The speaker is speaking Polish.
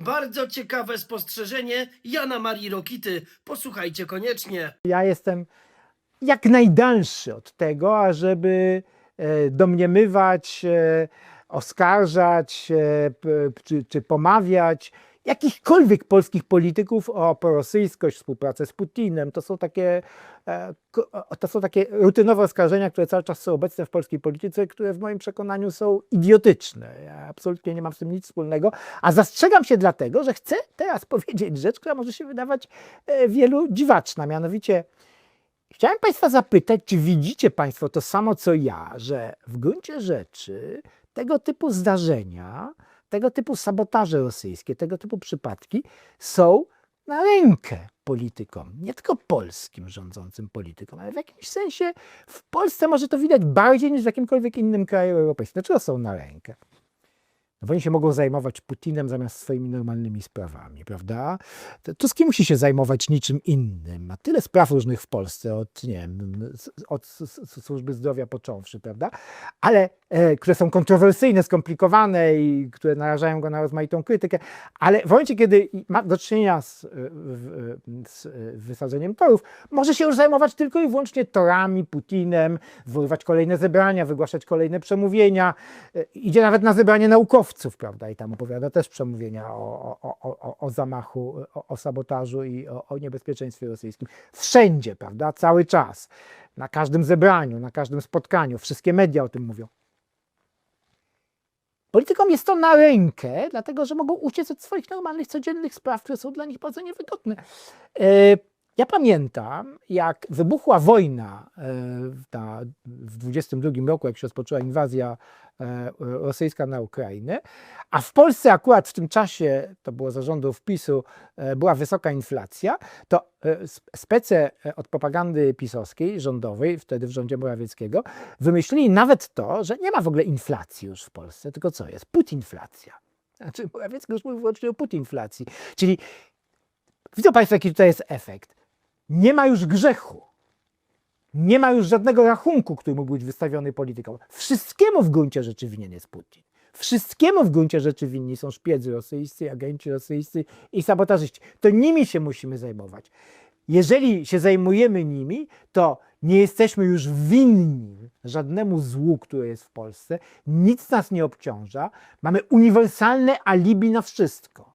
Bardzo ciekawe spostrzeżenie Jana Marii Rokity. Posłuchajcie koniecznie. Ja jestem jak najdalszy od tego, ażeby e, domniemywać, e, oskarżać e, czy, czy pomawiać jakichkolwiek polskich polityków o prorosyjskość, współpracę z Putinem. To są takie, e, to są takie rutynowe oskarżenia, które cały czas są obecne w polskiej polityce, które w moim przekonaniu są idiotyczne. Ja absolutnie nie mam z tym nic wspólnego, a zastrzegam się dlatego, że chcę teraz powiedzieć rzecz, która może się wydawać e, wielu dziwaczna, mianowicie Chciałem Państwa zapytać, czy widzicie Państwo to samo co ja, że w gruncie rzeczy tego typu zdarzenia, tego typu sabotaże rosyjskie, tego typu przypadki są na rękę politykom, nie tylko polskim rządzącym politykom, ale w jakimś sensie w Polsce może to widać bardziej niż w jakimkolwiek innym kraju europejskim. Dlaczego są na rękę? No bo oni się mogą zajmować Putinem zamiast swoimi normalnymi sprawami, prawda? To Tusk nie musi się zajmować niczym innym. Ma tyle spraw różnych w Polsce, od, nie wiem, od służby zdrowia począwszy, prawda? Ale e, które są kontrowersyjne, skomplikowane i które narażają go na rozmaitą krytykę. Ale w momencie, kiedy ma do czynienia z, e, w- z e, wysadzeniem torów, może się już zajmować tylko i wyłącznie torami, Putinem, zwoływać kolejne zebrania, wygłaszać kolejne przemówienia. E, Idzie nawet na zebranie naukowców, prawda? I tam opowiada też przemówienia o, o, o, o, zamachu, o, o sabotażu i o, o niebezpieczeństwie rosyjskim. Wszędzie, prawda? Cały czas. Na każdym zebraniu, na każdym spotkaniu. Wszystkie media o tym mówią. Politykom jest to na rękę, dlatego że mogą uciec od swoich normalnych, codziennych spraw, które są dla nich bardzo niewygodne. Ja pamiętam, jak wybuchła wojna e, w 22 roku, jak się rozpoczęła inwazja e, rosyjska na Ukrainę, a w Polsce akurat w tym czasie, to było zarządów PiSu, e, była wysoka inflacja, to sp- spece od propagandy pisowskiej, rządowej, wtedy w rządzie Morawieckiego, wymyślili nawet to, że nie ma w ogóle inflacji już w Polsce, tylko co jest? Putinflacja. Znaczy Morawiecki już mówił wyłącznie o putinflacji. Czyli widzą Państwo, jaki tutaj jest efekt. Nie ma już grzechu. Nie ma już żadnego rachunku, który mógł być wystawiony politykom. Wszystkiemu w gruncie rzeczy winien jest Putin. Wszystkiemu w gruncie rzeczy winni są szpiedzy rosyjscy, agenci rosyjscy i sabotażyści. To nimi się musimy zajmować. Jeżeli się zajmujemy nimi, to nie jesteśmy już winni żadnemu złu, które jest w Polsce. Nic nas nie obciąża. Mamy uniwersalne alibi na wszystko.